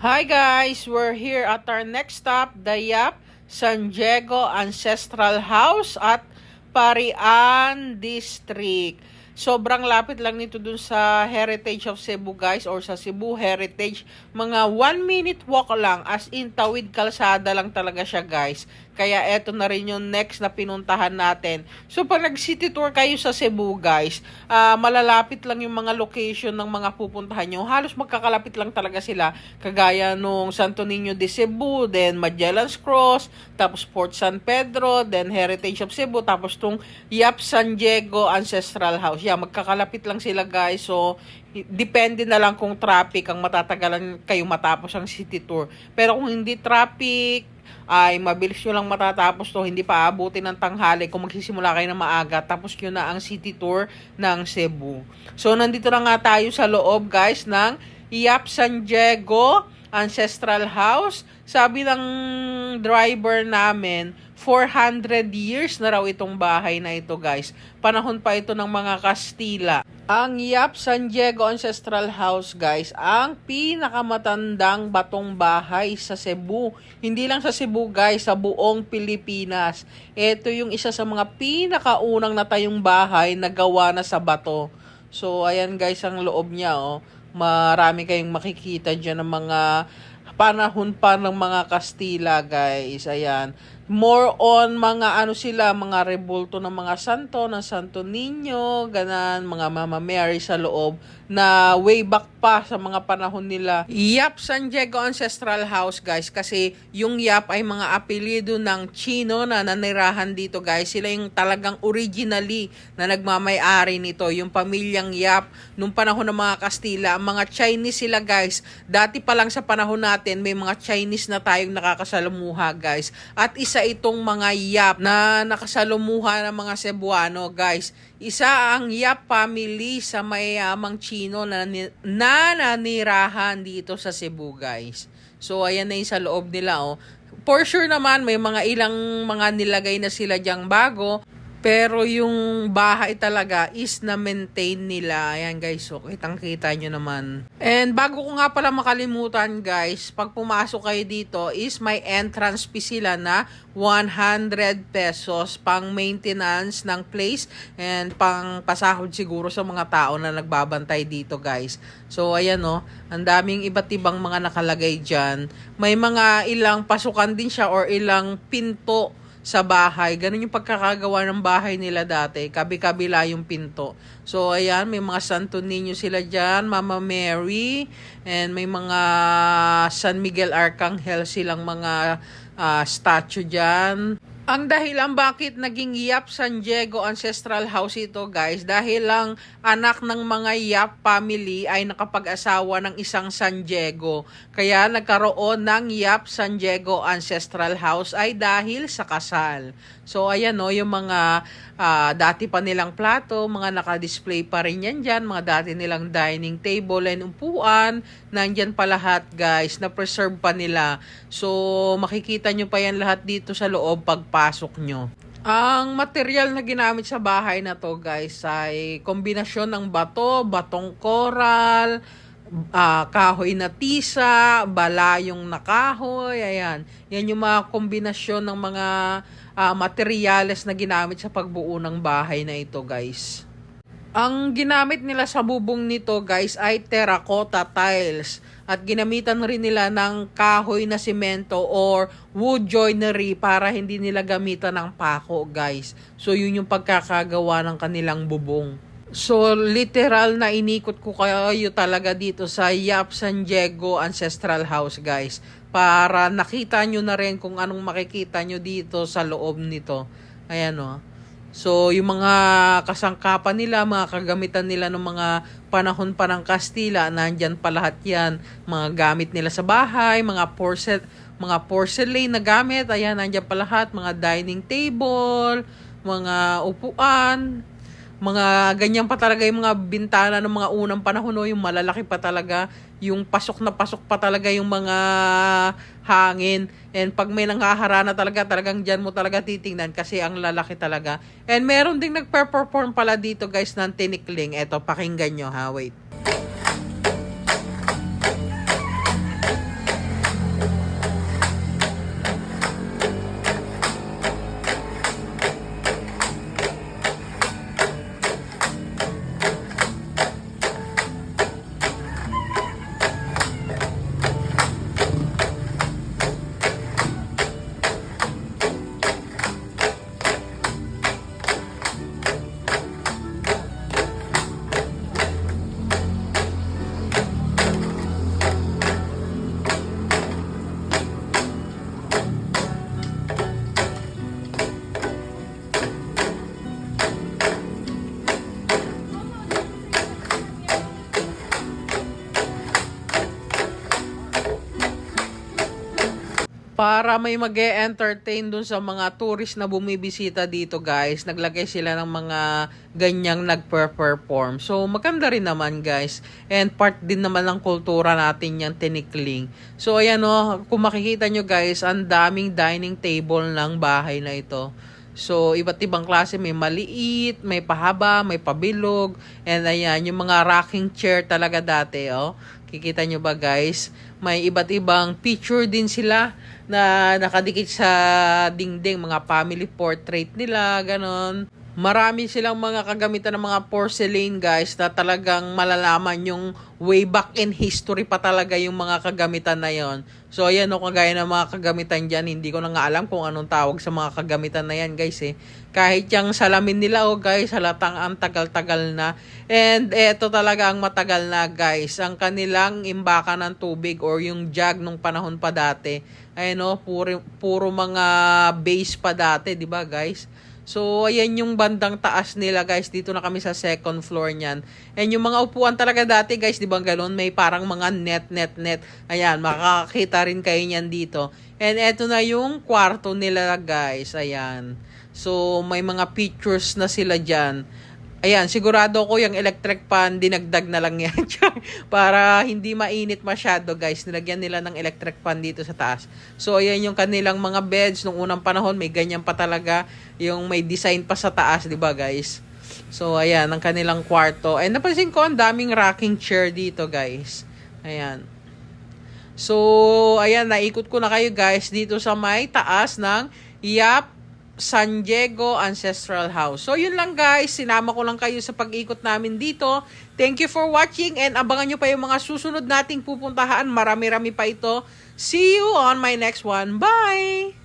Hi guys, we're here at our next stop, the Yap San Diego Ancestral House at Parian District. Sobrang lapit lang nito dun sa Heritage of Cebu guys or sa Cebu Heritage. Mga 1 minute walk lang as in tawid kalsada lang talaga siya guys. Kaya eto na rin yung next na pinuntahan natin. So pag nag-city tour kayo sa Cebu guys, ah, malalapit lang yung mga location ng mga pupuntahan nyo. Halos magkakalapit lang talaga sila. Kagaya nung Santo Niño de Cebu, then Magellan's Cross, tapos Port San Pedro, then Heritage of Cebu, tapos tong Yap San Diego Ancestral House. Yeah, magkakalapit lang sila guys. So, depende na lang kung traffic ang matatagalan kayo matapos ang city tour. Pero kung hindi traffic, ay mabilis nyo lang matatapos to, hindi pa abutin ng tanghali kung magsisimula kayo na maaga, tapos yun na ang city tour ng Cebu. So, nandito na nga tayo sa loob, guys, ng Iap San Diego Ancestral House. Sabi ng driver namin, 400 years na raw itong bahay na ito, guys. Panahon pa ito ng mga Kastila. Ang Yap San Diego Ancestral House, guys, ang pinakamatandang batong bahay sa Cebu. Hindi lang sa Cebu, guys, sa buong Pilipinas. Ito yung isa sa mga pinakaunang natayong bahay na gawa na sa bato. So, ayan guys, ang loob niya, oh. Marami kayong makikita dyan ng mga panahon pa ng mga Kastila, guys. Ayan. More on mga ano sila, mga rebulto ng mga santo, ng Santo Niño, ganan, mga Mama Mary sa loob na way back pa sa mga panahon nila. Yap San Diego Ancestral House, guys, kasi yung Yap ay mga apelido ng Chino na nanirahan dito, guys. Sila yung talagang originally na nagmamay-ari nito, yung pamilyang Yap nung panahon ng mga Kastila. Ang mga Chinese sila, guys. Dati pa lang sa panahon natin, may mga Chinese na tayong nakakasalamuha, guys. At isa itong mga Yap na nakasalamuha ng mga Cebuano, guys. Isa ang Yap family sa mayamang Chino na, na nanirahan dito sa Cebu, guys. So, ayan na yung sa loob nila, oh. For sure naman, may mga ilang mga nilagay na sila diyang bago. Pero yung bahay talaga is na-maintain nila. Ayan guys, so kitang-kita nyo naman. And bago ko nga pala makalimutan guys, pag pumasok kayo dito is may entrance fee sila na 100 pesos pang maintenance ng place and pang pasahod siguro sa mga tao na nagbabantay dito guys. So ayan no, ang daming iba't ibang mga nakalagay dyan. May mga ilang pasukan din siya or ilang pinto sa bahay. Ganun yung pagkakagawa ng bahay nila dati. Kabi-kabila yung pinto. So, ayan, may mga Santo Niño sila dyan, Mama Mary, and may mga San Miguel Arcangel silang mga ah, statue dyan. Ang dahilan bakit naging Yap San Diego Ancestral House ito guys, dahil lang anak ng mga Yap family ay nakapag-asawa ng isang San Diego. Kaya nagkaroon ng Yap San Diego Ancestral House ay dahil sa kasal. So ayan no, yung mga ah, dati pa nilang plato, mga naka-display pa rin yan dyan, mga dati nilang dining table and upuan, nandyan pa lahat guys, na-preserve pa nila. So makikita nyo pa yan lahat dito sa loob pagpasok nyo. Ang material na ginamit sa bahay na to guys ay kombinasyon ng bato, batong koral, ah, kahoy na tisa, balayong na kahoy, ayan. Yan yung mga kombinasyon ng mga ah, materyales na ginamit sa pagbuo ng bahay na ito guys. Ang ginamit nila sa bubong nito guys ay terracotta tiles at ginamitan rin nila ng kahoy na simento or wood joinery para hindi nila gamitan ng pako guys. So yun yung pagkakagawa ng kanilang bubong. So literal na inikot ko kayo talaga dito sa Yap San Diego Ancestral House guys para nakita nyo na rin kung anong makikita nyo dito sa loob nito. Ayan o. So, yung mga kasangkapan nila, mga kagamitan nila ng mga panahon pa ng Kastila, nandyan pa lahat yan. Mga gamit nila sa bahay, mga porcel mga porcelain na gamit, ayan, nandyan pa lahat. Mga dining table, mga upuan, mga ganyan pa talaga yung mga bintana ng mga unang panahon, no? yung malalaki pa talaga, yung pasok na pasok pa talaga yung mga hangin. And pag may nanghahara na talaga, talagang dyan mo talaga titingnan kasi ang lalaki talaga. And meron ding nagpe-perform pala dito guys ng tinikling. Eto, pakinggan nyo ha, wait. Para may mag entertain dun sa mga tourist na bumibisita dito guys, naglagay sila ng mga ganyang nagper-perform. So maganda rin naman guys. And part din naman ng kultura natin yung tinikling. So ayan o, kung makikita nyo guys, ang daming dining table ng bahay na ito. So, iba't ibang klase. May maliit, may pahaba, may pabilog. And ayan, yung mga rocking chair talaga dati, oh. Kikita nyo ba guys? May iba't ibang picture din sila na nakadikit sa dingding. Mga family portrait nila, ganon. Marami silang mga kagamitan ng mga porcelain guys na talagang malalaman yung way back in history pa talaga yung mga kagamitan na yon. So ayan o kagaya ng mga kagamitan dyan, hindi ko na nga alam kung anong tawag sa mga kagamitan na yan guys eh. Kahit yung salamin nila o guys, halatang ang tagal-tagal na. And eto talaga ang matagal na guys, ang kanilang imbakan ng tubig or yung jug nung panahon pa dati. Ayun o, puro, puro mga base pa dati, di ba guys? So, ayan yung bandang taas nila, guys. Dito na kami sa second floor niyan. And yung mga upuan talaga dati, guys, di ba ganun? May parang mga net, net, net. Ayan, makakakita rin kayo niyan dito. And eto na yung kwarto nila, guys. Ayan. So, may mga pictures na sila dyan. Ayan, sigurado ko yung electric fan, dinagdag na lang yan. para hindi mainit masyado, guys. Nilagyan nila ng electric fan dito sa taas. So, ayan yung kanilang mga beds. Nung unang panahon, may ganyan pa talaga. Yung may design pa sa taas, di ba, guys? So, ayan, ang kanilang kwarto. And napansin ko, ang daming rocking chair dito, guys. Ayan. So, ayan, naikot ko na kayo, guys, dito sa may taas ng Yap San Diego Ancestral House. So, yun lang guys. Sinama ko lang kayo sa pag-ikot namin dito. Thank you for watching and abangan nyo pa yung mga susunod nating pupuntahan. Marami-rami pa ito. See you on my next one. Bye!